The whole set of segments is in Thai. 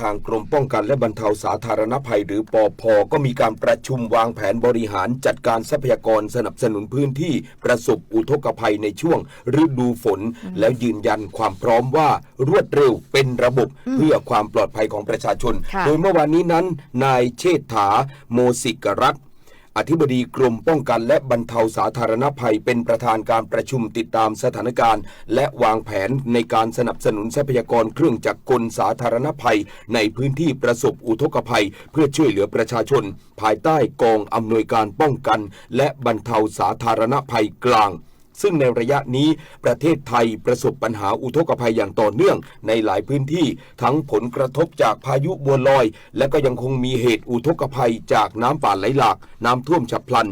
ทางกรมป้องกันและบรรเทาสาธารณภัยหรือปอพก็มีการประชุมวางแผนบริหารจัดการทรัพยากรสนับสนุนพื้นที่ประสบอุทกภัยในช่วงฤดูฝน แล้วยืนยันความพร้อมว่ารวดเร็วเป็นระบบเพื่อความปลอดภัยของประชาชนค่ะโดยเมื่อวานนี้นั้น นายเชษฐา โมสิกรัตน์ อธิบดีกรมป้องกันและบรรเทาสาธารณภัยเป็นประธานการประชุมติดตามสถานการณ์ และวางแผนในการสนับสนุนทรัพยากรเครื่องจักรกลสาธารณภัย ในพื้นที่ประสบอุทกภัย เพื่อช่วยเหลือประชาชน ภายใต้กองอำนวยการป้องกัน และบรรเทาสาธารณภัยกลาง ซึ่งในระยะนี้ประเทศไทยประสบปัญหาอุทกภัยอย่างต่อเนื่องในหลายพื้นที่ ทั้งผลกระทบจากพายุบัวลอย และก็ยังคงมีเหตุอุทกภัยจากน้ำป่าไหลหลาก น้ำท่วมฉับพลัน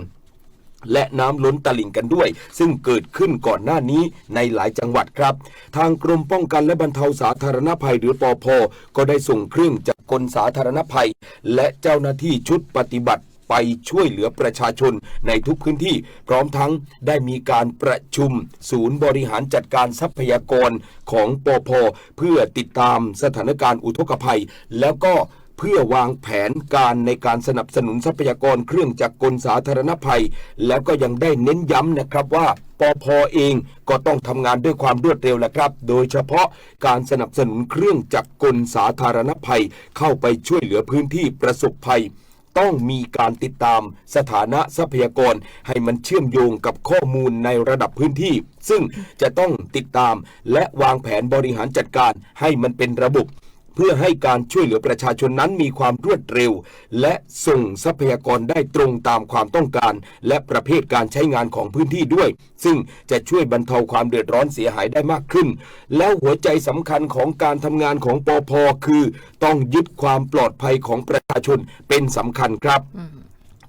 และน้ำล้นตลิ่งกันด้วย ซึ่งเกิดขึ้นก่อนหน้านี้ในหลายจังหวัดครับ ทางกรมป้องกันและบรรเทาสาธารณภัยหรือปอพก็ได้ส่งเครื่องจักรกลสาธารณภัย และเจ้าหน้าที่ชุดปฏิบัติ ไปช่วยเหลือประชาชนในทุกพื้นที่ พร้อมทั้งได้มีการประชุม ศูนย์บริหารจัดการทรัพยากรของปอพเพื่อติดตามสถานการณ์อุทกภัย แล้วก็เพื่อวางแผนการในการสนับสนุนทรัพยากรเครื่องจักรกลสาธารณภัย แล้วก็ยังได้เน้นย้ำนะครับว่าปอพเองก็ต้องทำงานด้วยความรวดเร็วแหละครับ โดยเฉพาะการสนับสนุนเครื่องจักรกลสาธารณภัย เข้าไปช่วยเหลือพื้นที่ประสบภัย ต้องมีการติดตามสถานะทรัพยากร ให้มันเชื่อมโยงกับข้อมูลในระดับพื้นที่ ซึ่งจะต้องติดตามและวางแผนบริหารจัดการให้มันเป็นระบบ เพื่อให้การช่วยเหลือประชาชนนั้นมีความรวดเร็ว และส่งทรัพยากรได้ตรงตามความต้องการ และประเภทการใช้งานของพื้นที่ด้วย ซึ่งจะช่วยบรรเทาความเดือดร้อนเสียหายได้มากขึ้น แล้วหัวใจสำคัญของการทำงานของปอพคือ ต้องยึดความปลอดภัยของประชาชนเป็นสำคัญครับ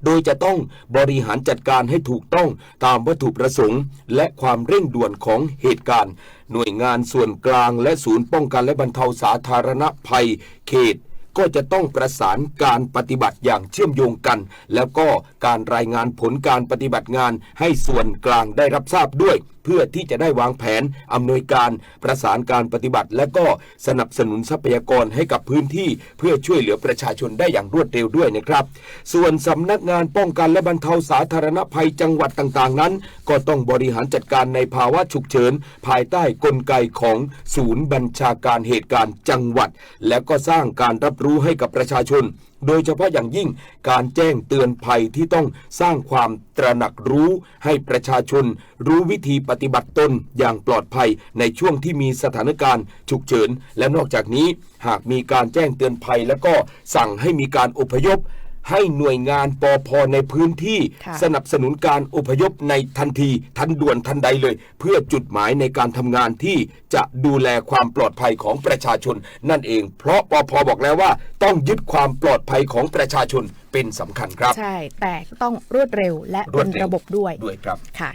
โดยจะต้องบริหารจัดการให้ถูกต้องตามวัตถุประสงค์ และความเร่งด่วนของเหตุการณ์ หน่วยงานส่วนกลางและศูนย์ป้องกันและบรรเทาสาธารณภัย เขตก็จะต้องประสานการปฏิบัติอย่างเชื่อมโยงกัน แล้วก็การรายงานผลการปฏิบัติงานให้ส่วนกลางได้รับทราบด้วย เพื่อที่จะได้วางแผนอำนวยการประสานการปฏิบัติ และก็สนับสนุนทรัพยากรให้กับพื้นที่ เพื่อช่วยเหลือประชาชนได้อย่างรวดเร็วด้วยนะครับ ส่วนสำนักงานป้องกันและบรรเทาสาธารณภัยจังหวัดต่างๆ นั้น ก็ต้องบริหารจัดการในภาวะฉุกเฉิน ภายใต้กลไกของศูนย์บัญชาการเหตุการณ์จังหวัด และก็สร้างการรับรู้ให้กับประชาชน โดยเฉพาะอย่างยิ่งการแจ้งเตือนภัยที่ต้องสร้างความตระหนักรู้ให้ประชาชน รู้วิธีปฏิบัติตนอย่างปลอดภัยในช่วงที่มีสถานการณ์ฉุกเฉิน และนอกจากนี้หากมีการแจ้งเตือนภัย แล้วก็สั่งให้มีการอพยพ ให้หน่วยงานปอพในพื้นที่ค่ะสนับสนุนการอพยพในทันที ทันด่วนทันใดเลย เพื่อจุดหมายในการทำงานที่จะดูแลความปลอดภัยของประชาชน นั่นเอง เพราะปอพบอกแล้วว่า ต้องยึดความปลอดภัยของประชาชนเป็นสำคัญครับ ใช่ แต่ต้องรวดเร็วและรวเป็ดนเร็วระบบด้วยด้วยครับค่ะ